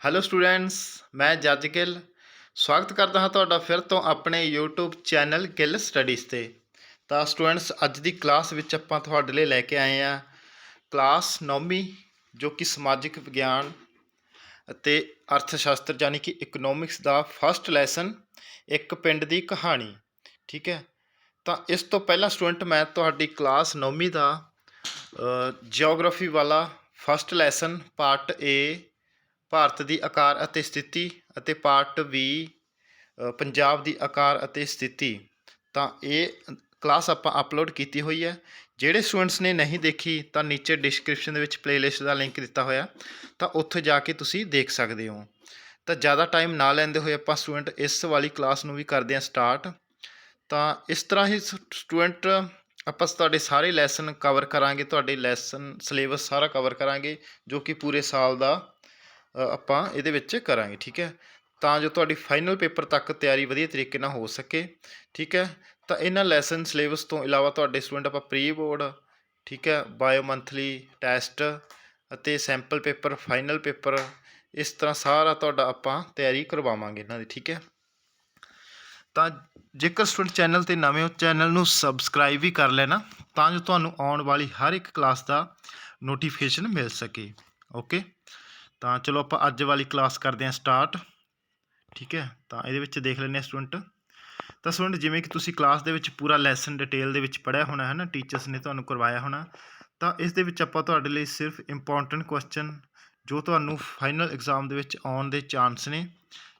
Hello students ਮੈਂ ਜੱਜ ਗਿੱਲ। ਸਵਾਗਤ ਕਰਦਾ ਹਾਂ ਤੁਹਾਡਾ ਫਿਰ ਤੋਂ ਆਪਣੇ YouTube ਚੈਨਲ ਗਿੱਲ ਸਟੱਡੀਜ਼ ਤੇ। ਤਾਂ ਸਟੂਡੈਂਟਸ ਅੱਜ ਦੀ ਕਲਾਸ ਵਿੱਚ ਆਪਾਂ ਤੁਹਾਡੇ ਲਈ ਲੈ ਕੇ ਆਏ ਹਾਂ ਕਲਾਸ 9ਵੀਂ ਜੋ ਕਿ ਸਮਾਜਿਕ ਵਿਗਿਆਨ ਅਤੇ ਅਰਥ ਸ਼ਾਸਤਰ ਯਾਨੀ ਕਿ ਇਕਨੋਮਿਕਸ ਦਾ ਫਸਟ ਲੈਸਨ ਇੱਕ ਪਿੰਡ ਦੀ ਕਹਾਣੀ। ਠੀਕ ਹੈ? ਤਾਂ ਇਸ ਤੋਂ ਪਹਿਲਾਂ ਸਟੂਡੈਂਟ ਮੈਂ ਤੁਹਾਡੀ ਕਲਾਸ 9ਵੀਂ ਦਾ ਜੀਓਗ੍ਰਾਫੀ ਵਾਲਾ first lesson part A Bharat ਦੀ ਆਕਾਰ ਅਤੇ ਸਥਿਤੀ ਅਤੇ ਪਾਰਟ ਵੀ ਪੰਜਾਬ ਦੀ ਆਕਾਰ ਅਤੇ ਸਥਿਤੀ, ਤਾਂ ਇਹ ਕਲਾਸ ਆਪਾਂ ਅਪਲੋਡ ਕੀਤੀ ਹੋਈ ਹੈ। ਜਿਹੜੇ ਸਟੂਡੈਂਟਸ ਨੇ ਨਹੀਂ ਦੇਖੀ, ਤਾਂ ਨੀਚੇ ਡਿਸਕ੍ਰਿਪਸ਼ਨ ਦੇ ਵਿੱਚ ਪਲੇਲਿਸਟ ਦਾ ਲਿੰਕ ਦਿੱਤਾ ਹੋਇਆ, ਤਾਂ ਉੱਥੇ ਜਾ ਕੇ ਤੁਸੀਂ ਦੇਖ ਸਕਦੇ ਹੋ। ਤਾਂ ਜ਼ਿਆਦਾ ਟਾਈਮ ਨਾ ਲੈਂਦੇ ਹੋਏ ਆਪਾਂ ਸਟੂਡੈਂਟ ਇਸ ਵਾਲੀ ਕਲਾਸ ਨੂੰ ਵੀ ਕਰਦੇ ਹਾਂ ਸਟਾਰਟ ਤਾਂ ਇਸ ਤਰ੍ਹਾਂ ਹੀ ਸਟੂਡੈਂਟ ਆਪਾਂ ਤੁਹਾਡੇ ਸਾਰੇ ਲੈਸਨ ਕਵਰ ਕਰਾਂਗੇ, ਤੁਹਾਡੇ ਲੈਸਨ ਸਿਲੇਬਸ ਸਾਰਾ ਕਵਰ ਕਰਾਂਗੇ, ਜੋ ਕਿ ਪੂਰੇ ਸਾਲ ਦਾ ਆਪਾਂ ਇਹਦੇ ਵਿੱਚ ਕਰਾਂਗੇ, ਠੀਕ ਹੈ? ਤਾਂ ਜੋ ਤੁਹਾਡੀ ਫਾਈਨਲ ਪੇਪਰ ਤੱਕ ਤਿਆਰੀ ਵਧੀਆ ਤਰੀਕੇ ਨਾਲ ਹੋ ਸਕੇ, ਠੀਕ ਹੈ? ਤਾਂ ਇਹਨਾਂ ਲੈਸਨ ਸਿਲੇਬਸ ਤੋਂ ਇਲਾਵਾ ਤੁਹਾਡੇ ਸਟੂਡੈਂਟ ਆਪਾਂ ਪ੍ਰੀ ਬੋਰਡ ਠੀਕ ਹੈ? ਬਾਇਓ ਮੰਥਲੀ ਟੈਸਟ ਅਤੇ ਸੈਂਪਲ ਪੇਪਰ ਫਾਈਨਲ ਪੇਪਰ ਇਸ ਤਰ੍ਹਾਂ ਸਾਰਾ ਤੁਹਾਡਾ ਆਪਾਂ ਤਿਆਰੀ ਕਰਵਾਵਾਂਗੇ ਇਹਨਾਂ ਦੀ, ਠੀਕ ਹੈ? ਤਾਂ ਜੇਕਰ ਸਟੂਡੈਂਟ ਚੈਨਲ ਤੇ ਨਵੇਂ ਹੋ ਚੈਨਲ ਨੂੰ ਸਬਸਕ੍ਰਾਈਬ ਵੀ ਕਰ ਲੈਣਾ, ਤਾਂ ਜੋ ਤੁਹਾਨੂੰ ਆਉਣ ਵਾਲੀ ਹਰ ਇੱਕ ਕਲਾਸ ਦਾ ਨੋਟੀਫਿਕੇਸ਼ਨ ਮਿਲ ਸਕੇ ਓਕੇ ਤਾਂ ਚਲੋ ਆਪਾਂ ਅੱਜ ਵਾਲੀ ਕਲਾਸ ਕਰਦੇ ਹਾਂ ਸਟਾਰਟ ਠੀਕ ਹੈ, ਤਾਂ ਇਹਦੇ ਵਿੱਚ ਦੇਖ ਲੈਂਦੇ ਹਾਂ ਸਟੂਡੈਂਟ ਤਾਂ ਸਟੂਡੈਂਟ ਜਿਵੇਂ ਕਿ ਤੁਸੀਂ ਕਲਾਸ ਦੇ ਵਿੱਚ ਪੂਰਾ ਲੈਸਨ ਡਿਟੇਲ ਦੇ ਵਿੱਚ ਪੜ੍ਹਿਆ ਹੋਣਾ ਹੈ ਨਾ ਟੀਚਰਸ ਨੇ ਤੁਹਾਨੂੰ ਕਰਵਾਇਆ ਹੋਣਾ, ਤਾਂ ਇਸ ਦੇ ਵਿੱਚ ਆਪਾਂ ਤੁਹਾਡੇ ਲਈ ਸਿਰਫ ਇੰਪੋਰਟੈਂਟ ਕੁਐਸਚਨ ਜੋ ਤੁਹਾਨੂੰ ਫਾਈਨਲ ਐਗਜ਼ਾਮ ਦੇ ਵਿੱਚ ਆਉਣ ਦੇ ਚਾਂਸ ਨੇ,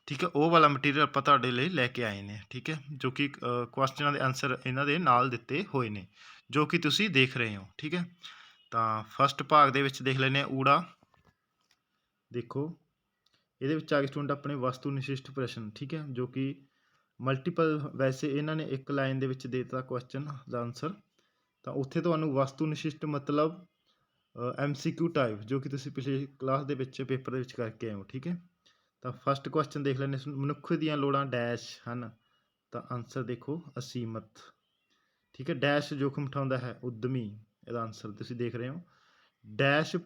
ਠੀਕ ਹੈ, ਉਹ ਵਾਲਾ ਮਟੀਰੀਅਲ ਆਪਾਂ ਤੁਹਾਡੇ ਲਈ ਲੈ ਕੇ ਆਏ ਨੇ, ਠੀਕ ਹੈ, ਜੋ ਕਿ ਕੁਐਸਚਨਾਂ ਦੇ ਆਨਸਰ ਇਹਨਾਂ ਦੇ ਨਾਲ ਦਿੱਤੇ ਹੋਏ ਨੇ, ਜੋ ਕਿ ਤੁਸੀਂ ਦੇਖ ਰਹੇ ਹੋ, ਠੀਕ ਹੈ। ਤਾਂ ਫਸਟ ਭਾਗ ਦੇ ਵਿੱਚ ਦੇਖ ਲੈਂਦੇ ਹਾਂ, ਊੜਾ। ਦੇਖੋ, ਇਹਦੇ ਵਿੱਚ ਆ ਕੇ ਸਟੂਡੈਂਟ ਆਪਣੇ ਵਸਤੂ ਨਿਸ਼ਿਸ਼ਟ ਪ੍ਰਸ਼ਨ, ਠੀਕ ਹੈ, ਜੋ ਕਿ ਮਲਟੀਪਲ ਵੈਸੇ ਇਹਨਾਂ ਨੇ ਇੱਕ ਲਾਈਨ ਦੇ ਵਿੱਚ ਦੇ ਦਿੱਤਾ ਕੁਐਸਚਨ ਦਾ ਆਨਸਰ ਤਾਂ ਉੱਥੇ ਤੁਹਾਨੂੰ ਵਸਤੂ ਨਿਸ਼ਿਸ਼ਟ ਮਤਲਬ ਐਮਸੀਕਿਊ ਟਾਈਪ ਜੋ ਕਿ ਤੁਸੀਂ ਪਿਛਲੇ ਕਲਾਸ ਦੇ ਵਿੱਚ ਪੇਪਰ ਦੇ ਵਿੱਚ ਕਰਕੇ ਆਏ ਹੋ, ਠੀਕ ਹੈ, ਤਾਂ ਫਸਟ ਕੁਐਸਚਨ ਦੇਖ ਲੈਂਦੇ ਮਨੁੱਖ ਦੀਆਂ ਲੋੜਾਂ ਡੈਸ਼ ਹਨ, ਤਾਂ ਆਨਸਰ ਦੇਖੋ, ਅਸੀਮਤ, ਠੀਕ ਹੈ ਡੈਸ਼ ਜੋਖਮ ਉਠਾਉਂਦਾ ਹੈ, ਉਦਮੀ, ਇਹਦਾ ਆਨਸਰ ਤੁਸੀਂ ਦੇਖ ਰਹੇ ਹੋ ਡੈਸ਼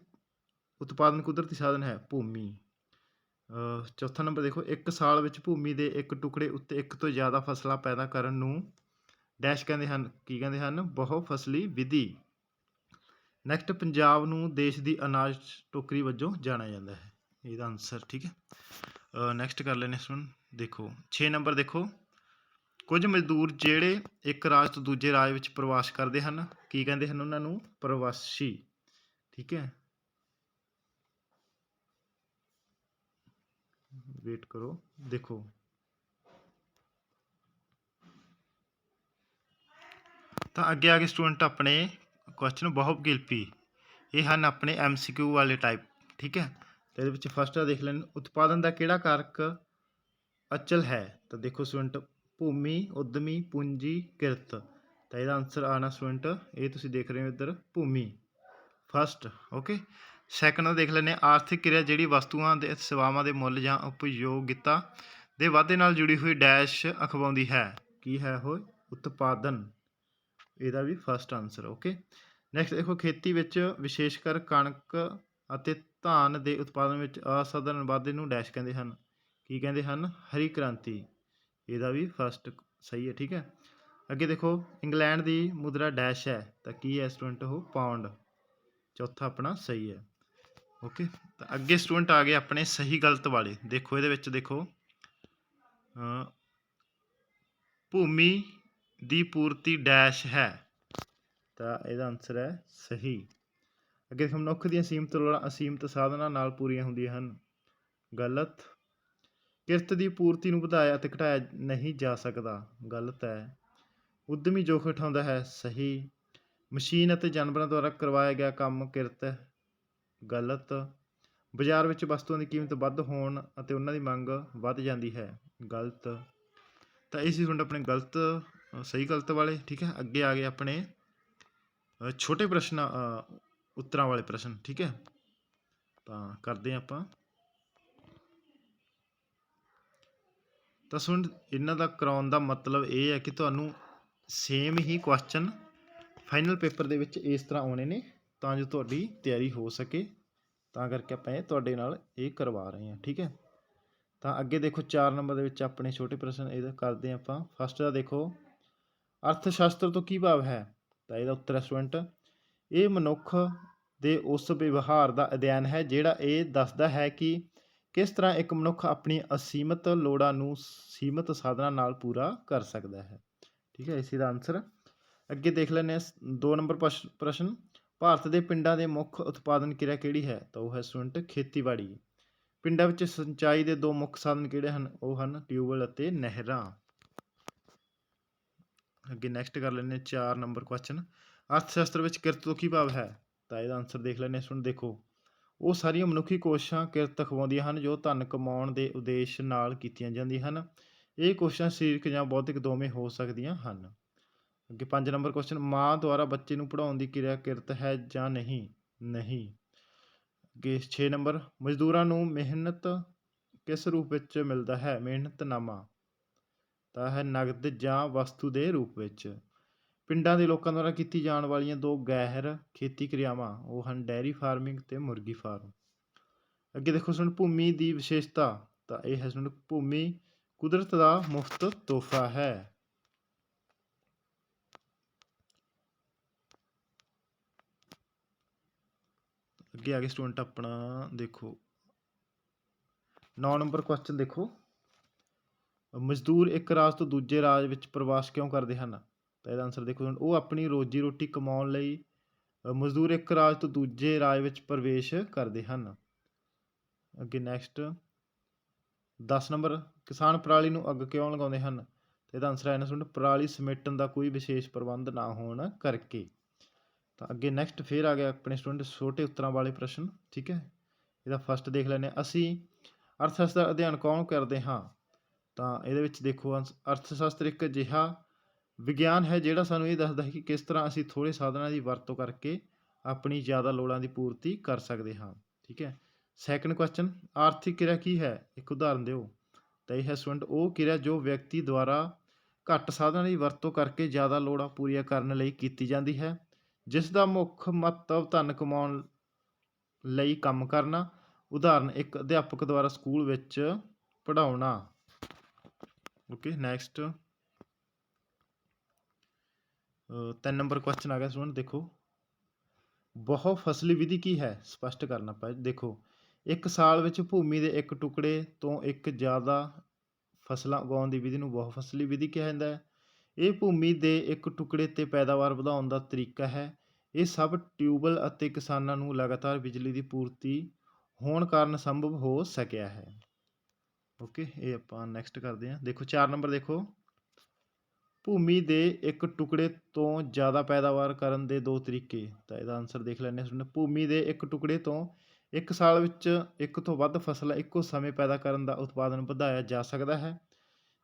ਉਤਪਾਦਨ ਕੁਦਰਤੀ ਸਾਧਨ ਹੈ, ਭੂਮੀ। ਚੌਥਾ ਨੰਬਰ ਦੇਖੋ, ਇੱਕ ਸਾਲ ਵਿੱਚ ਭੂਮੀ ਦੇ ਇੱਕ ਟੁਕੜੇ ਉੱਤੇ ਇੱਕ ਤੋਂ ਜ਼ਿਆਦਾ ਫਸਲਾਂ ਪੈਦਾ ਕਰਨ ਨੂੰ ਡੈਸ਼ ਕਹਿੰਦੇ ਹਨ। ਕੀ ਕਹਿੰਦੇ ਹਨ? ਬਹੁ ਫਸਲੀ ਵਿਧੀ। ਨੈਕਸਟ ਪੰਜਾਬ ਨੂੰ ਦੇਸ਼ ਦੀ ਅਨਾਜ ਟੋਕਰੀ ਵਜੋਂ ਜਾਣਿਆ ਜਾਂਦਾ ਹੈ। ਇਹਦਾ ਆਨਸਰ ਠੀਕ ਹੈ। ਨੈਕਸਟ ਕਰ ਲੈਨੇ ਸੁਣ ਦੇਖੋ 6 ਨੰਬਰ ਦੇਖੋ। ਕੁਝ ਮਜ਼ਦੂਰ ਜਿਹੜੇ ਇੱਕ ਰਾਜ ਤੋਂ ਦੂਜੇ ਰਾਜ ਵਿੱਚ ਪ੍ਰਵਾਸ ਕਰਦੇ ਹਨ, ਕੀ ਕਹਿੰਦੇ ਹਨ ਉਹਨਾਂ ਨੂੰ? ਪ੍ਰਵਾਸੀ। ਠੀਕ ਹੈ। ਵੇਟ ਕਰੋ, ਦੇਖੋ। ਤਾਂ ਅੱਗੇ ਆ ਕੇ ਸਟੂਡੈਂਟ ਆਪਣੇ ਕੁਐਸਚਨ ਬਹੁਗਿਲਪੀ ਇਹ ਹਨ ਆਪਣੇ ਐਮਸੀਕਿਊ ਵਾਲੇ ਟਾਈਪ ਠੀਕ ਹੈ? ਤੇ ਇਹਦੇ ਵਿੱਚ ਫਸਟ ਆ ਦੇਖ ਲੈਣ, ਉਤਪਾਦਨ ਦਾ ਕਿਹੜਾ ਕਾਰਕ ਅਚਲ ਹੈ? ਤਾਂ ਦੇਖੋ ਸਟੂਡੈਂਟ, ਭੂਮੀ, ਉਦਮੀ, ਪੂੰਜੀ, ਕਿਰਤ। ਤਾਂ ਇਹਦਾ ਆਨਸਰ ਆਣਾ ਸਟੂਡੈਂਟ, ਇਹ ਤੁਸੀਂ ਦੇਖ ਰਹੇ ਹੋ ਇੱਧਰ, ਭੂਮੀ। ਫਸਟ ਓਕੇ ਸੈਕੰਡ ਦੇਖ ਲੈਂਦੇ ਹਾਂ, ਆਰਥਿਕ ਕਿਰਿਆ ਜਿਹੜੀ ਵਸਤੂਆਂ ਦੇ ਸੇਵਾਵਾਂ ਦੇ ਮੁੱਲ ਜਾਂ ਉਪਯੋਗਿਤਾ ਦੇ ਵਾਧੇ ਨਾਲ ਜੁੜੀ ਹੋਈ ਡੈਸ਼ ਅਖਵਾਉਂਦੀ ਹੈ। ਕੀ ਹੈ ਉਹ? ਉਤਪਾਦਨ। ਇਹਦਾ ਵੀ ਫਸਟ ਆਨਸਰ ਓਕੇ ਨੈਕਸਟ ਦੇਖੋ, ਖੇਤੀ ਵਿੱਚ ਵਿਸ਼ੇਸ਼ ਕਰ ਕਣਕ ਅਤੇ ਧਾਨ ਦੇ ਉਤਪਾਦਨ ਵਿੱਚ ਅਸਾਧਾਰਨ ਵਾਧੇ ਨੂੰ ਡੈਸ਼ ਕਹਿੰਦੇ ਹਨ। ਕੀ ਕਹਿੰਦੇ ਹਨ? ਹਰੀ ਕ੍ਰਾਂਤੀ। ਇਹਦਾ ਵੀ ਫਸਟ ਸਹੀ ਹੈ, ਠੀਕ ਹੈ? ਅੱਗੇ ਦੇਖੋ, ਇੰਗਲੈਂਡ ਦੀ ਮੁਦਰਾ ਡੈਸ਼ ਹੈ, ਤਾਂ ਕੀ ਹੈ ਸਟੂਡੈਂਟ ਉਹ? ਪਾਉਂਡ ਚੌਥਾ ਆਪਣਾ ਸਹੀ ਹੈ। ਓਕੇ ਤਾਂ ਅੱਗੇ ਸਟੂਡੈਂਟ ਆ ਗਏ ਆਪਣੇ ਸਹੀ ਗਲਤ ਵਾਲੇ। ਦੇਖੋ, ਇਹਦੇ ਵਿੱਚ ਦੇਖੋ। ਭੂਮੀ ਦੀ ਪੂਰਤੀ ਡੈਸ਼ ਹੈ। ਤਾਂ ਇਹਦਾ ਆਨਸਰ ਹੈ ਸਹੀ। ਅੱਗੇ ਦੇਖੋ, ਮਨੁੱਖ ਦੀਆਂ ਸੀਮਤ ਲੋੜਾਂ, ਅਸੀਮਤ ਸਾਧਨਾਂ ਨਾਲ ਪੂਰੀਆਂ ਹੁੰਦੀਆਂ ਹਨ। ਗਲਤ। ਕਿਰਤ ਦੀ ਪੂਰਤੀ ਨੂੰ ਵਧਾਇਆ ਅਤੇ ਘਟਾਇਆ ਨਹੀਂ ਜਾ ਸਕਦਾ। ਗਲਤ ਹੈ। ਉਦਮੀ ਜੋਖ ਉਠਾਉਂਦਾ ਹੈ, ਸਹੀ। ਮਸ਼ੀਨ ਅਤੇ ਜਾਨਵਰਾਂ ਦੁਆਰਾ ਕਰਵਾਇਆ ਗਿਆ ਕੰਮ ਕਿਰਤ ਗਲਤ। ਬਾਜ਼ਾਰ ਵਿੱਚ ਵਸਤੂਆਂ ਦੀ ਕੀਮਤ ਵੱਧ ਹੋਣ ਅਤੇ ਉਹਨਾਂ ਦੀ ਮੰਗ ਵੱਧ ਜਾਂਦੀ ਹੈ। ਗਲਤ। ਤਾਂ ਇਹ ਸੀ ਤੁਹਾਡੇ ਆਪਣੇ ਗਲਤ, ਸਹੀ ਗਲਤ ਵਾਲੇ, ਠੀਕ ਹੈ? ਅੱਗੇ ਆ ਗਏ ਆਪਣੇ ਛੋਟੇ ਪ੍ਰਸ਼ਨ ਉੱਤਰਾਂ ਵਾਲੇ ਪ੍ਰਸ਼ਨ, ਠੀਕ ਹੈ? ਤਾਂ ਕਰਦੇ ਹਾਂ ਆਪਾਂ। ਤਾਂ ਸੁਣ, ਇਹਨਾਂ ਦਾ ਕਰਾਉਣ ਦਾ ਮਤਲਬ ਇਹ ਹੈ ਕਿ ਤੁਹਾਨੂੰ ਸੇਮ ਹੀ ਕੁਐਸਚਨ ਫਾਈਨਲ ਪੇਪਰ ਦੇ ਵਿੱਚ ਇਸ ਤਰ੍ਹਾਂ ਆਉਣੇ ਨੇ। ਤਾਂ ਜੋ ਤੁਹਾਡੀ ਤਿਆਰੀ ਹੋ ਸਕੇ, ਤਾਂ ਕਰਕੇ ਆਪਾਂ ਇਹ ਤੁਹਾਡੇ ਨਾਲ ਇਹ ਕਰਵਾ ਰਹੇ ਹਾਂ, ਠੀਕ ਹੈ? ਤਾਂ ਅੱਗੇ ਦੇਖੋ 4 ਨੰਬਰ ਦੇ ਵਿੱਚ ਆਪਣੇ ਛੋਟੇ ਪ੍ਰਸ਼ਨ ਇਹਦਾ ਕਰਦੇ ਹਾਂ ਆਪਾਂ। ਫਸਟ ਦਾ ਦੇਖੋ ਅਰਥ ਸ਼ਾਸਤਰ ਤੋਂ ਕੀ ਭਾਵ ਹੈ? ਤਾਂ ਇਹਦਾ ਉੱਤਰ ਹੈ ਸਟੂਡੈਂਟ, ਇਹ ਮਨੁੱਖ ਦੇ ਉਸ ਵਿਵਹਾਰ ਦਾ ਅਧਿਐਨ ਹੈ ਜਿਹੜਾ ਇਹ ਦੱਸਦਾ ਹੈ ਕਿ ਕਿਸ ਤਰ੍ਹਾਂ ਇੱਕ ਮਨੁੱਖ ਆਪਣੀ ਅਸੀਮਤ ਲੋੜਾਂ ਨੂੰ ਸੀਮਤ ਸਾਧਨਾਂ ਨਾਲ ਪੂਰਾ ਕਰ ਸਕਦਾ ਹੈ। ਠੀਕ ਹੈ, ਇਸੇ ਦਾ ਆਨਸਰ ਅੱਗੇ ਦੇਖ ਲੈਂਦੇ ਹਾਂ 2 ਨੰਬਰ ਪ੍ਰਸ਼- ਪ੍ਰਸ਼ਨ। ਭਾਰਤ ਦੇ ਪਿੰਡਾਂ ਦੇ ਮੁੱਖ ਉਤਪਾਦਨ ਕਿਰਿਆ ਕਿਹੜੀ ਹੈ? ਤਾਂ ਉਹ ਹੈ ਸਟੂਡੈਂਟ ਖੇਤੀਬਾੜੀ। ਪਿੰਡਾਂ ਵਿੱਚ ਸਿੰਚਾਈ ਦੇ ਦੋ ਮੁੱਖ ਸਾਧਨ ਕਿਹੜੇ ਹਨ? ਉਹ ਹਨ ਟਿਊਬਵੈੱਲ ਅਤੇ ਨਹਿਰਾਂ। ਅੱਗੇ ਨੈਕਸਟ ਕਰ ਲੈਂਦੇ ਹਾਂ 4 ਨੰਬਰ ਕੁਐਸਚਨ ਅਰਥ ਸ਼ਾਸਤਰ ਵਿੱਚ ਕਿਰਤ ਤੋਂ ਕੀ ਭਾਵ ਹੈ? ਤਾਂ ਇਹਦਾ ਆਨਸਰ ਦੇਖ ਲੈਂਦੇ ਹਾਂ, ਸੁਣ ਦੇਖੋ। ਉਹ ਸਾਰੀਆਂ ਮਨੁੱਖੀ ਕੋਸ਼ਿਸ਼ਾਂ ਕਿਰਤ ਅਖਵਾਉਂਦੀਆਂ ਹਨ, ਜੋ ਧਨ ਕਮਾਉਣ ਦੇ ਉਦੇਸ਼ ਨਾਲ ਕੀਤੀਆਂ ਜਾਂਦੀਆਂ ਹਨ। ਇਹ ਕੋਸ਼ਿਸ਼ਾਂ ਸਰੀਰਕ ਜਾਂ ਬੌਧਿਕ ਦੋਵੇਂ ਹੋ ਸਕਦੀਆਂ ਹਨ। ਅੱਗੇ 5 ਨੰਬਰ ਕੁਐਸਚਨ ਮਾਂ ਦੁਆਰਾ ਬੱਚੇ ਨੂੰ ਪੜ੍ਹਾਉਣ ਦੀ ਕਿਰਿਆ ਕਿਰਤ ਹੈ ਜਾਂ ਨਹੀਂ? ਨਹੀਂ। ਅੱਗੇ 6 ਨੰਬਰ, ਮਜ਼ਦੂਰਾਂ ਨੂੰ ਮਿਹਨਤ ਕਿਸ ਰੂਪ ਵਿੱਚ ਮਿਲਦਾ ਹੈ? ਮਿਹਨਤਨਾਮਾ। ਤਾਂ ਹੈ ਨਗਦ ਜਾਂ ਵਸਤੂ ਦੇ ਰੂਪ ਵਿੱਚ। ਪਿੰਡਾਂ ਦੇ ਲੋਕਾਂ ਦੁਆਰਾ ਕੀਤੀ ਜਾਣ ਵਾਲੀਆਂ ਦੋ ਗੈਰ ਖੇਤੀ ਕਿਰਿਆਵਾਂ, ਉਹ ਹਨ ਡੈਰੀ ਫਾਰਮਿੰਗ ਤੇ ਮੁਰਗੀ ਫਾਰਮ। ਅੱਗੇ ਦੇਖੋ ਸੁਣ, ਭੂਮੀ ਦੀ ਵਿਸ਼ੇਸ਼ਤਾ। ਤਾਂ ਇਹ ਹੈ ਸੁਣ, ਭੂਮੀ ਕੁਦਰਤ ਦਾ ਮੁਫਤ ਤੋਹਫਾ ਹੈ। ਅੱਗੇ ਆ ਗਏ ਸਟੂਡੈਂਟ ਆਪਣਾ, ਦੇਖੋ। 9 ਨੰਬਰ ਕੁਐਸਚਨ ਦੇਖੋ। ਮਜ਼ਦੂਰ ਇੱਕ ਰਾਜ ਤੋਂ ਦੂਜੇ ਰਾਜ ਵਿੱਚ ਪ੍ਰਵਾਸ ਕਿਉਂ ਕਰਦੇ ਹਨ? ਤਾਂ ਇਹਦਾ ਆਨਸਰ ਦੇਖੋ ਉਹ ਆਪਣੀ ਰੋਜੀ ਰੋਟੀ ਕਮਾਉਣ ਲਈ ਮਜ਼ਦੂਰ ਇੱਕ ਰਾਜ ਤੋਂ ਦੂਜੇ ਰਾਜ ਵਿੱਚ ਪ੍ਰਵੇਸ਼ ਕਰਦੇ ਹਨ। ਅੱਗੇ ਨੈਕਸਟ 10 ਨੰਬਰ ਕਿਸਾਨ ਪਰਾਲੀ ਨੂੰ ਅੱਗ ਕਿਉਂ ਲਗਾਉਂਦੇ ਹਨ? ਤੇ ਇਹਦਾ ਆਨਸਰ ਹੈ ਨਾ ਸੁਣ ਪਰਾਲੀ ਸਮੇਟਣ ਦਾ ਕੋਈ ਵਿਸ਼ੇਸ਼ ਪ੍ਰਬੰਧ ਨਾ ਹੋਣ ਕਰਕੇ। ਤਾਂ ਅੱਗੇ ਨੈਕਸਟ ਫੇਰ ਆ ਗਿਆ ਆਪਣੇ ਸਟੂਡੈਂਟ ਛੋਟੇ ਉੱਤਰਾਂ ਵਾਲੇ ਪ੍ਰਸ਼ਨ, ਠੀਕ ਹੈ? ਇਹਦਾ ਫਸਟ ਦੇਖ ਲੈਂਦੇ ਹਾਂ। ਅਸੀਂ ਅਰਥ ਸ਼ਾਸਤਰ ਦਾ ਅਧਿਐਨ ਕੌਣ ਕਰਦੇ ਹਾਂ? ਤਾਂ ਇਹਦੇ ਵਿੱਚ ਦੇਖੋ ਅੰਸ- ਅਰਥ ਸ਼ਾਸਤਰ ਇੱਕ ਅਜਿਹਾ ਵਿਗਿਆਨ ਹੈ ਜਿਹੜਾ ਸਾਨੂੰ ਇਹ ਦੱਸਦਾ ਹੈ ਕਿ ਕਿਸ ਤਰ੍ਹਾਂ ਅਸੀਂ ਥੋੜ੍ਹੇ ਸਾਧਨਾਂ ਦੀ ਵਰਤੋਂ ਕਰਕੇ ਆਪਣੀ ਜ਼ਿਆਦਾ ਲੋੜਾਂ ਦੀ ਪੂਰਤੀ ਕਰ ਸਕਦੇ ਹਾਂ, ਠੀਕ ਹੈ? ਸੈਕੰਡ ਕੁਐਸਚਨ ਆਰਥਿਕ ਕਿਰਿਆ ਕੀ ਹੈ? ਇੱਕ ਉਦਾਹਰਨ ਦਿਓ। ਤਾਂ ਇਹ ਹੈ ਸਟੂਡੈਂਟ ਉਹ ਕਿਰਿਆ ਜੋ ਵਿਅਕਤੀ ਦੁਆਰਾ ਘੱਟ ਸਾਧਨਾਂ ਦੀ ਵਰਤੋਂ ਕਰਕੇ ਜ਼ਿਆਦਾ ਲੋੜਾਂ ਪੂਰੀਆਂ ਕਰਨ ਲਈ ਕੀਤੀ ਜਾਂਦੀ ਹੈ। ਜਿਸ ਦਾ ਮੁੱਖ ਮਹੱਤਵ ਧਨ ਕਮਾਉਣ ਲਈ ਕੰਮ ਕਰਨਾ, ਉਦਾਹਰਨ ਇੱਕ ਅਧਿਆਪਕ ਦੁਆਰਾ ਸਕੂਲ ਵਿੱਚ ਪੜ੍ਹਾਉਣਾ। ਓਕੇ ਨੈਕਸਟ ਤਿੰਨ ਨੰਬਰ ਕੁਐਸਚਨ ਆ ਗਿਆ ਸਟੂਡੈਂਟ ਦੇਖੋ। ਬਹੁ ਫਸਲੀ ਵਿਧੀ ਕੀ ਹੈ? ਸਪਸ਼ਟ ਕਰਨਾ ਪਏ ਦੇਖੋ। ਇੱਕ ਸਾਲ ਵਿੱਚ ਭੂਮੀ ਦੇ ਇੱਕ ਟੁਕੜੇ ਤੋਂ ਇੱਕ ਜ਼ਿਆਦਾ ਫਸਲਾਂ ਉਗਾਉਣ ਦੀ ਵਿਧੀ ਨੂੰ ਬਹੁ ਫਸਲੀ ਵਿਧੀ ਕਿਹਾ ਜਾਂਦਾ ਹੈ। ਇਹ ਭੂਮੀ ਦੇ ਇੱਕ ਟੁਕੜੇ ਤੇ ਪੈਦਾਵਾਰ ਵਧਾਉਣ ਦਾ ਤਰੀਕਾ ਹੈ। ਇਹ ਸਭ ਟਿਊਬਲ ਅਤੇ ਕਿਸਾਨਾਂ ਨੂੰ ਲਗਾਤਾਰ ਬਿਜਲੀ ਦੀ ਪੂਰਤੀ ਹੋਣ ਕਾਰਨ ਸੰਭਵ ਹੋ ਸਕਿਆ ਹੈ। ਓਕੇ, ਇਹ ਆਪਾਂ ਨੈਕਸਟ ਕਰਦੇ ਹਾਂ। ਦੇਖੋ 4 ਨੰਬਰ ਦੇਖੋ। ਭੂਮੀ ਦੇ ਇੱਕ ਟੁਕੜੇ ਤੋਂ ਜ਼ਿਆਦਾ ਪੈਦਾਵਾਰ ਕਰਨ ਦੇ ਦੋ ਤਰੀਕੇ। ਤਾਂ ਇਹਦਾ ਆਨਸਰ ਦੇਖ ਲੈਂਦੇ ਹਾਂ ਭੂਮੀ ਦੇ ਇੱਕ ਟੁਕੜੇ ਤੋਂ ਇੱਕ ਸਾਲ ਵਿੱਚ ਇੱਕ ਤੋਂ ਵੱਧ ਫਸਲਾਂ ਇੱਕੋ ਸਮੇਂ ਪੈਦਾ ਕਰਨ ਦਾ ਉਤਪਾਦਨ ਵਧਾਇਆ ਜਾ ਸਕਦਾ ਹੈ।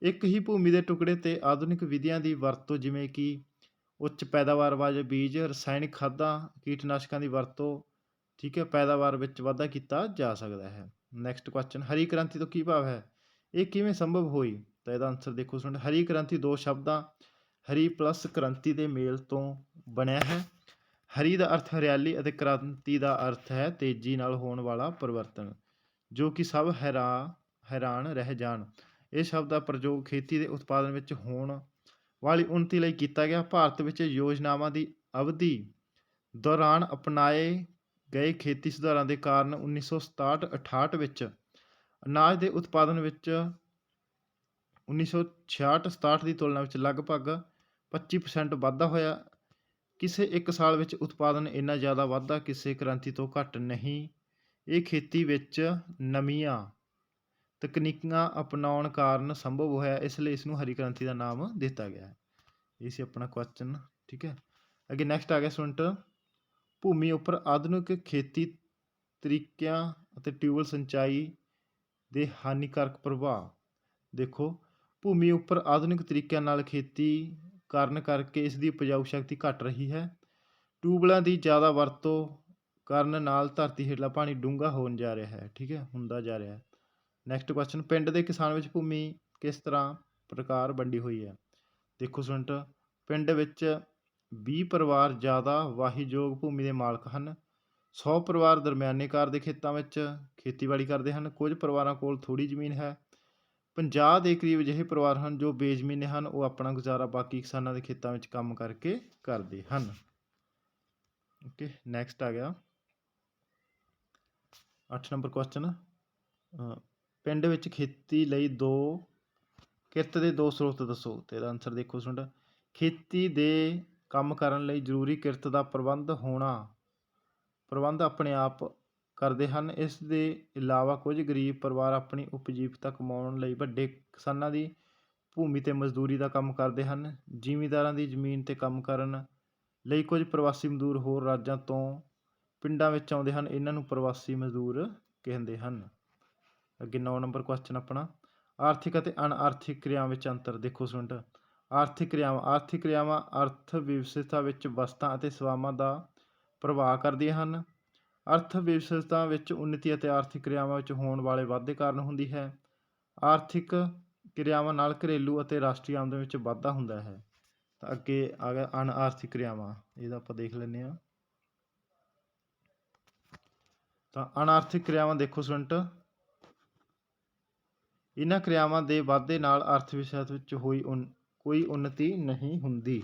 ਇੱਕ ਹੀ ਭੂਮੀ ਦੇ ਟੁਕੜੇ ਤੇ ਆਧੁਨਿਕ ਵਿਧੀਆਂ ਦੀ ਵਰਤੋਂ, ਜਿਵੇਂ ਕਿ ਉੱਚ ਪੈਦਾਵਾਰ ਵਾਲੇ ਬੀਜ, ਰਸਾਇਣਿਕ ਖਾਦਾਂ, ਕੀਟਨਾਸ਼ਕਾਂ ਦੀ ਵਰਤੋਂ, ਠੀਕ ਹੈ, ਪੈਦਾਵਾਰ ਵਿੱਚ ਵਾਧਾ ਕੀਤਾ ਜਾ ਸਕਦਾ ਹੈ। ਨੈਕਸਟ ਕੁਐਸਚਨ ਹਰੀ ਕ੍ਰਾਂਤੀ ਤੋਂ ਕੀ ਭਾਵ ਹੈ? ਇਹ ਕਿਵੇਂ ਸੰਭਵ ਹੋਈ? ਤਾਂ ਇਹਦਾ ਆਨਸਰ ਦੇਖੋ ਸੁਣ, ਹਰੀ ਕ੍ਰਾਂਤੀ ਦੋ ਸ਼ਬਦਾਂ, ਹਰੀ ਪਲੱਸ ਕ੍ਰਾਂਤੀ ਦੇ ਮੇਲ ਤੋਂ ਬਣਿਆ ਹੈ। ਹਰੀ ਦਾ ਅਰਥ ਹਰਿਆਲੀ ਅਤੇ ਕ੍ਰਾਂਤੀ ਦਾ ਅਰਥ ਹੈ ਤੇਜ਼ੀ ਨਾਲ ਹੋਣ ਵਾਲਾ ਪਰਿਵਰਤਨ, ਜੋ ਕਿ ਸਭ ਹੈਰਾ, ਹੈਰਾਨ ਰਹਿ ਜਾਣ। ਇਹ ਸ਼ਬਦ ਦਾ ਪ੍ਰਯੋਗ ਖੇਤੀ ਦੇ ਉਤਪਾਦਨ ਵਿੱਚ ਹੋਣ ਵਾਲੀ ਉન્નਤੀ ਲਈ ਕੀਤਾ ਗਿਆ। ਭਾਰਤ ਵਿੱਚ ਯੋਜਨਾਵਾਂ ਦੀ ਅਵਧੀ ਦੌਰਾਨ ਅਪਣਾਏ ਗਏ ਖੇਤੀ ਸੁਧਾਰਾਂ ਦੇ ਕਾਰਨ 1967-68 ਵਿੱਚ ਅਨਾਜ ਦੇ ਉਤਪਾਦਨ ਵਿੱਚ 1966-67 ਦੀ ਤੁਲਨਾ ਵਿੱਚ ਲਗਭਗ 25% ਵਾਧਾ ਹੋਇਆ। ਕਿਸੇ ਇੱਕ ਸਾਲ ਵਿੱਚ ਉਤਪਾਦਨ ਇੰਨਾ ਜ਼ਿਆਦਾ ਵਾਧਾ ਕਿਸੇ ਕ੍ਰਾਂਤੀ ਤੋਂ ਘੱਟ ਨਹੀਂ। ਇਹ ਖੇਤੀ ਵਿੱਚ ਨਵੀਆਂ ਤਕਨੀਕਾਂ ਅਪਣਾਉਣ ਕਾਰਨ ਸੰਭਵ ਹੋਇਆ, ਇਸ ਲਈ ਇਸ ਨੂੰ ਹਰੀ ਕ੍ਰਾਂਤੀ ਦਾ ਨਾਮ ਦਿੱਤਾ ਗਿਆ ਹੈ। ਇਹ ਸੀ ਆਪਣਾ ਕੁਐਸਚਨ ਠੀਕ ਹੈ? ਅੱਗੇ ਨੈਕਸਟ ਆ ਗਿਆ ਸਟੂਡੈਂਟ ਭੂਮੀ ਉੱਪਰ ਆਧੁਨਿਕ ਖੇਤੀ ਤਰੀਕਿਆਂ ਅਤੇ ਟਿਊਬਲ ਸਿੰਚਾਈ ਦੇ ਹਾਨੀਕਾਰਕ ਪ੍ਰਭਾਵ। ਦੇਖੋ, ਭੂਮੀ ਉੱਪਰ ਆਧੁਨਿਕ ਤਰੀਕਿਆਂ ਨਾਲ ਖੇਤੀ ਕਰਨ ਕਰਕੇ ਇਸ ਦੀ ਉਪਜਾਊ ਸ਼ਕਤੀ ਘਟ ਰਹੀ ਹੈ। ਟਿਊਬਲਾਂ ਦੀ ਜ਼ਿਆਦਾ ਵਰਤੋਂ ਕਰਨ ਨਾਲ ਧਰਤੀ ਹੇਠਲਾ ਪਾਣੀ ਡੂੰਘਾ ਹੋਣ ਜਾ ਰਿਹਾ ਹੈ, ਠੀਕ ਹੈ? ਹੁੰਦਾ ਜਾ ਰਿਹਾ ਹੈ। ਨੈਕਸਟ ਕੁਐਸਚਨ ਪਿੰਡ ਦੇ ਕਿਸਾਨ ਵਿੱਚ ਭੂਮੀ ਕਿਸ ਤਰ੍ਹਾਂ ਪ੍ਰਕਾਰ ਵੰਡੀ ਹੋਈ ਹੈ? ਦੇਖੋ ਸਟੂਡੈਂਟ ਪਿੰਡ ਵਿੱਚ 20 ਪਰਿਵਾਰ ਜ਼ਿਆਦਾ ਵਾਹੀਯੋਗ ਭੂਮੀ ਦੇ ਮਾਲਕ ਹਨ। 100 ਪਰਿਵਾਰ ਦਰਮਿਆਨੇ ਕਾਰ ਦੇ ਖੇਤਾਂ ਵਿੱਚ ਖੇਤੀਬਾੜੀ ਕਰਦੇ ਹਨ। ਕੁਝ ਪਰਿਵਾਰਾਂ ਕੋਲ ਥੋੜੀ ਜ਼ਮੀਨ ਹੈ। 50 ਦੇ ਕਰੀਬ ਅਜਿਹੇ ਪਰਿਵਾਰ ਹਨ ਜੋ ਬੇਜ਼ਮੀਨੇ ਹਨ। ਉਹ ਆਪਣਾ ਗੁਜ਼ਾਰਾ ਬਾਕੀ ਕਿਸਾਨਾਂ ਦੇ ਖੇਤਾਂ ਵਿੱਚ ਕੰਮ ਕਰਕੇ ਕਰਦੇ ਹਨ। ਓਕੇ ਨੈਕਸਟ ਆ ਗਿਆ। 8 ਨੰਬਰ ਕੁਐਸਚਨ ਪਿੰਡ ਵਿੱਚ ਖੇਤੀ ਲਈ ਦੋ, ਕਿਰਤ ਦੇ ਦੋ ਸਰੋਤ ਦੱਸੋ? ਤੇ ਇਹਦਾ ਆਨਸਰ ਦੇਖੋ ਸਟੂਡੈਂਟ ਖੇਤੀ ਦੇ ਕੰਮ ਕਰਨ ਲਈ ਜ਼ਰੂਰੀ ਕਿਰਤ ਦਾ ਪ੍ਰਬੰਧ ਹੋਣਾ, ਪ੍ਰਬੰਧ ਆਪਣੇ ਆਪ ਕਰਦੇ ਹਨ। ਇਸ ਦੇ ਇਲਾਵਾ ਕੁਝ ਗਰੀਬ ਪਰਿਵਾਰ ਆਪਣੀ ਉਪਜੀਵਤਾ ਕਮਾਉਣ ਲਈ ਵੱਡੇ ਕਿਸਾਨਾਂ ਦੀ ਭੂਮੀ ਤੇ ਮਜ਼ਦੂਰੀ ਦਾ ਕੰਮ ਕਰਦੇ ਹਨ। ਜ਼ਿਮੀਂਦਾਰਾਂ ਦੀ ਜ਼ਮੀਨ ਤੇ ਕੰਮ ਕਰਨ ਲਈ ਕੁਝ ਪ੍ਰਵਾਸੀ ਮਜ਼ਦੂਰ ਹੋਰ ਰਾਜਾਂ ਤੋਂ ਪਿੰਡਾਂ ਵਿੱਚ ਆਉਂਦੇ ਹਨ। ਇਹਨਾਂ ਨੂੰ ਪ੍ਰਵਾਸੀ ਮਜ਼ਦੂਰ ਕਹਿੰਦੇ ਹਨ। ਅੱਗੇ 9 ਨੰਬਰ ਕੁਐਸਚਨ ਆਪਣਾ। ਆਰਥਿਕ ਅਤੇ ਅਣਆਰਥਿਕ ਕਿਰਿਆਵਾਂ ਵਿੱਚ ਅੰਤਰ, ਦੇਖੋ ਸਟੂਡੈਂਟ ਆਰਥਿਕ ਕਿਰਿਆਵਾਂ ਆਰਥਿਕ ਕਿਰਿਆਵਾਂ ਅਰਥ ਵਿਵਸਥਾ ਵਿੱਚ ਵਸਤਾਂ ਅਤੇ ਸੇਵਾਵਾਂ ਦਾ ਪ੍ਰਭਾਵ ਕਰਦੀਆਂ ਹਨ। ਅਰਥ ਵਿਵਸਥਾ ਵਿੱਚ ਉન્નਤੀ ਅਤੇ ਆਰਥਿਕ ਕਿਰਿਆਵਾਂ ਵਿੱਚ ਹੋਣ ਵਾਲੇ ਵਾਧੇ ਕਾਰਨ ਹੁੰਦੀ ਹੈ। ਆਰਥਿਕ ਕਿਰਿਆਵਾਂ ਨਾਲ ਘਰੇਲੂ ਅਤੇ ਰਾਸ਼ਟਰੀ ਆਮਦਨ ਵਿੱਚ ਵਾਧਾ ਹੁੰਦਾ ਹੈ। ਤਾਂ ਅੱਗੇ ਆ ਗਿਆ ਅਣਆਰਥਿਕ ਕਿਰਿਆਵਾਂ, ਇਹਦਾ ਆਪਾਂ ਦੇਖ ਲੈਂਦੇ ਹਾਂ। ਤਾਂ ਅਣਆਰਥਿਕ ਕਿਰਿਆਵਾਂ ਦੇਖੋ ਸਟੂਡੈਂਟ ਇਹਨਾਂ ਕਿਰਿਆਵਾਂ ਦੇ ਵਾਧੇ ਨਾਲ ਅਰਥ ਵਿਵਸਥਾ ਵਿੱਚ ਹੋਈ ਉਨ- ਕੋਈ ਉન્નਤੀ ਨਹੀਂ ਹੁੰਦੀ।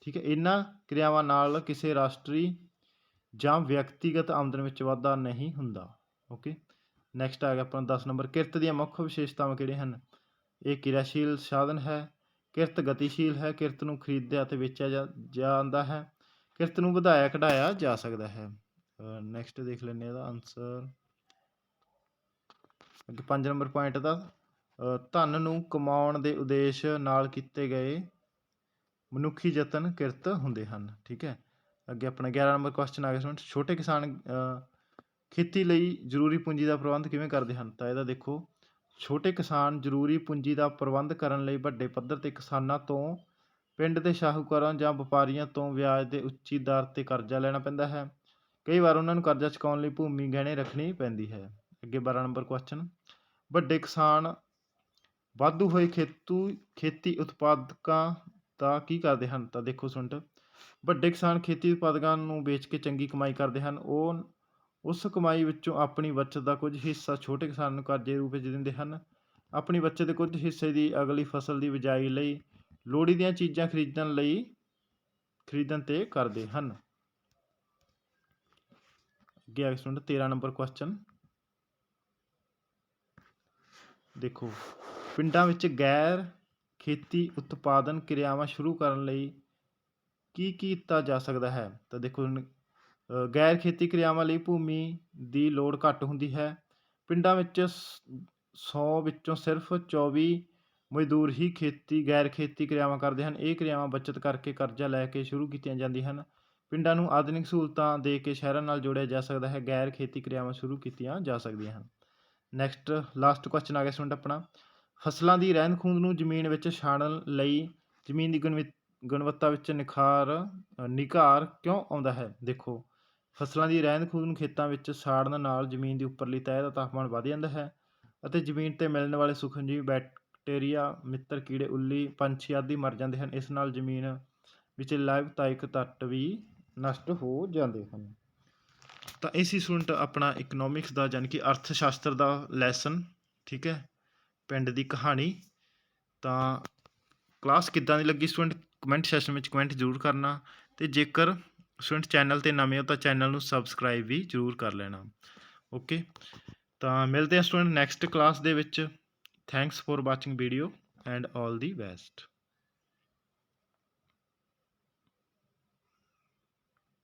ਠੀਕ ਹੈ, ਇਹਨਾਂ ਕਿਰਿਆਵਾਂ ਨਾਲ ਕਿਸੇ ਰਾਸ਼ਟਰੀ ਜਾਂ ਵਿਅਕਤੀਗਤ ਆਮਦਨ ਵਿੱਚ ਵਾਧਾ ਨਹੀਂ ਹੁੰਦਾ। ਓਕੇ, ਨੈਕਸਟ ਆ ਗਿਆ ਆਪਣਾ 10 ਨੰਬਰ। ਕਿਰਤ ਦੀਆਂ ਮੁੱਖ ਵਿਸ਼ੇਸ਼ਤਾਵਾਂ ਕਿਹੜੀਆਂ ਹਨ? ਇਹ ਕਿਰਿਆਸ਼ੀਲ ਸਾਧਨ ਹੈ, ਕਿਰਤ ਗਤੀਸ਼ੀਲ ਹੈ, ਕਿਰਤ ਨੂੰ ਖਰੀਦਿਆ ਅਤੇ ਵੇਚਿਆ ਜਾ- ਜਾਂਦਾ ਹੈ, ਕਿਰਤ ਨੂੰ ਵਧਾਇਆ ਕਢਾਇਆ ਜਾ ਸਕਦਾ ਹੈ। ਨੈਕਸਟ ਦੇਖ ਲੈਂਦੇ ਹਾਂ ਇਹਦਾ ਆਨਸਰ ਅੱਗੇ ਪੰਜ ਨੰਬਰ ਪੁਆਇੰਟ ਦਾ ਧਨ ਨੂੰ ਕਮਾਉਣ ਦੇ ਉਦੇਸ਼ ਨਾਲ ਕੀਤੇ ਗਏ ਮਨੁੱਖੀ ਯਤਨ ਕਿਰਤ ਹੁੰਦੇ ਹਨ, ਠੀਕ ਹੈ। ਅੱਗੇ ਆਪਣਾ 11 ਨੰਬਰ ਕੁਐਸਚਨ ਆ ਗਿਆ ਸਟੂਡੈਂਟ ਛੋਟੇ ਕਿਸਾਨ ਖੇਤੀ ਲਈ ਜ਼ਰੂਰੀ ਪੂੰਜੀ ਦਾ ਪ੍ਰਬੰਧ ਕਿਵੇਂ ਕਰਦੇ ਹਨ? ਤਾਂ ਇਹਦਾ ਦੇਖੋ, ਛੋਟੇ ਕਿਸਾਨ ਜ਼ਰੂਰੀ ਪੂੰਜੀ ਦਾ ਪ੍ਰਬੰਧ ਕਰਨ ਲਈ ਵੱਡੇ ਪੱਧਰ ਤੇ ਕਿਸਾਨਾਂ ਤੋਂ ਪਿੰਡ ਦੇ ਸ਼ਾਹੂਕਾਰਾਂ ਜਾਂ ਵਪਾਰੀਆਂ ਤੋਂ ਵਿਆਜ ਦੇ ਉੱਚੀ ਦਰ ਤੇ ਕਰਜ਼ਾ ਲੈਣਾ ਪੈਂਦਾ ਹੈ। ਕਈ ਵਾਰ ਉਹਨਾਂ ਨੂੰ ਕਰਜ਼ਾ ਚੁਕਾਉਣ ਲਈ ਭੂਮੀ ਗਹਿਣੇ ਰੱਖਣੀ ਪੈਂਦੀ ਹੈ। ਅੱਗੇ 12 ਨੰਬਰ ਕੁਐਸਚਨ ਵੱਡੇ ਕਿਸਾਨ ਵਾਧੂ ਹੋਏ ਖੇਤੂ, ਖੇਤੀ ਉਤਪਾਦਕਾਂ ਦਾ ਕੀ ਕਰਦੇ ਹਨ? ਤਾਂ ਦੇਖੋ ਸੁਣਟ ਵੱਡੇ ਕਿਸਾਨ ਖੇਤੀ ਉਤਪਾਦਕਾਂ ਨੂੰ ਵੇਚ ਕੇ ਚੰਗੀ ਕਮਾਈ ਕਰਦੇ ਹਨ। ਉਹ, ਉਸ ਕਮਾਈ ਵਿੱਚੋਂ ਆਪਣੀ ਬਚਤ ਦਾ ਕੁਝ ਹਿੱਸਾ ਛੋਟੇ ਕਿਸਾਨ ਨੂੰ ਕਰਜ਼ੇ ਰੂਪ ਵਿੱਚ ਦਿੰਦੇ ਹਨ। ਆਪਣੀ ਬਚਤ ਦੇ ਕੁਝ ਹਿੱਸੇ ਦੀ ਅਗਲੀ ਫਸਲ ਦੀ ਬਿਜਾਈ ਲਈ ਲੋੜੀ ਦੀਆਂ ਚੀਜ਼ਾਂ ਖਰੀਦਣ ਲਈ ਖਰੀਦਣ ਤੇ ਕਰਦੇ ਹਨ। ਅੱਗੇ ਆ ਸੁਣ 13 ਨੰਬਰ ਕੁਐਸਚਨ ਦੇਖੋ, ਪਿੰਡਾਂ ਵਿੱਚ ਗੈਰ ਖੇਤੀ ਉਤਪਾਦਨ ਕਿਰਿਆਵਾਂ ਸ਼ੁਰੂ ਕਰਨ ਲਈ ਕੀ ਕੀਤਾ ਜਾ ਸਕਦਾ ਹੈ? ਤਾਂ ਦੇਖੋ ਗੈਰ ਖੇਤੀ ਕਿਰਿਆਵਾਂ ਲਈ ਭੂਮੀ ਦੀ ਲੋੜ ਘੱਟ ਹੁੰਦੀ ਹੈ। ਪਿੰਡਾਂ ਵਿੱਚ 100 ਵਿੱਚੋਂ ਸਿਰਫ 24 ਮਜ਼ਦੂਰ ਹੀ ਖੇਤੀ, ਗੈਰ ਖੇਤੀ ਕਿਰਿਆਵਾਂ ਕਰਦੇ ਹਨ। ਇਹ ਕਿਰਿਆਵਾਂ ਬਚਤ ਕਰਕੇ ਕਰਜ਼ਾ ਲੈ ਕੇ ਸ਼ੁਰੂ ਕੀਤੀਆਂ ਜਾਂਦੀਆਂ ਹਨ। ਪਿੰਡਾਂ ਨੂੰ ਆਧੁਨਿਕ ਸਹੂਲਤਾਂ ਦੇ ਕੇ ਸ਼ਹਿਰਾਂ ਨਾਲ ਜੋੜਿਆ ਜਾ ਸਕਦਾ ਹੈ। ਗੈਰ ਖੇਤੀ ਕਿਰਿਆਵਾਂ ਸ਼ੁਰੂ ਕੀਤੀਆਂ ਜਾ ਸਕਦੀਆਂ ਹਨ। ਨੈਕਸਟ ਲਾਸਟ ਕੁਐਸਚਨ ਆ ਗਿਆ ਸਟੂਡੈਂਟ ਆਪਣਾ। ਫਸਲਾਂ ਦੀ ਰਹਿੰਦ ਖੂੰਹਦ ਨੂੰ ਜ਼ਮੀਨ ਵਿੱਚ ਛਾਣਨ ਲਈ ਜ਼ਮੀਨ ਦੀ ਗੁਣਵਿ- ਗੁਣਵੱਤਾ ਵਿੱਚ ਨਿਖਾਰ ਨਿਖਾਰ ਕਿਉਂ ਆਉਂਦਾ ਹੈ? ਦੇਖੋ, ਫਸਲਾਂ ਦੀ ਰਹਿੰਦ ਖੂੰਹਦ ਨੂੰ ਖੇਤਾਂ ਵਿੱਚ ਸਾੜਨ ਨਾਲ ਜ਼ਮੀਨ ਦੀ ਉੱਪਰਲੀ ਤਹਿ ਦਾ ਤਾਪਮਾਨ ਵਧ ਜਾਂਦਾ ਹੈ ਅਤੇ ਜ਼ਮੀਨ ਤੇ ਮਿਲਣ ਵਾਲੇ ਸੂਖਮਜੀਵ ਬੈਕਟੀਰੀਆ, ਮਿੱਤਰ ਕੀੜੇ, ਉੱਲੀ, ਪੰਛੀ ਆਦਿ ਮਰ ਜਾਂਦੇ ਹਨ। ਇਸ ਨਾਲ ਜ਼ਮੀਨ ਵਿੱਚ ਲਾਭਦਾਇਕ ਤੱਤ ਵੀ ਨਸ਼ਟ ਹੋ ਜਾਂਦੇ ਹਨ। ਤਾਂ ਇਹ ਸੀ ਸਟੂਡੈਂਟ ਆਪਣਾ ਇਕਨੋਮਿਕਸ ਦਾ ਯਾਨੀ ਕਿ ਅਰਥ ਸ਼ਾਸਤਰ ਦਾ ਲੈਸਨ ਠੀਕ ਹੈ, ਪਿੰਡ ਦੀ ਕਹਾਣੀ, ਤਾਂ ਕਲਾਸ ਕਿੱਦਾਂ ਦੀ ਲੱਗੀ ਸਟੂਡੈਂਟ ਕਮੈਂਟ ਸੈਸ਼ਨ ਵਿੱਚ ਕਮੈਂਟ ਜ਼ਰੂਰ ਕਰਨਾ ਤੇ ਜੇਕਰ ਸਟੂਡੈਂਟ ਚੈਨਲ ਤੇ ਨਵੇਂ ਹੋ ਤਾਂ ਚੈਨਲ ਨੂੰ ਸਬਸਕ੍ਰਾਈਬ ਵੀ ਜ਼ਰੂਰ ਕਰ ਲੈਣਾ। ਓਕੇ ਤਾਂ ਮਿਲਦੇ ਹਾਂ ਸਟੂਡੈਂਟ ਨੈਕਸਟ ਕਲਾਸ ਦੇ ਵਿੱਚ। Thanks for watching video and all the best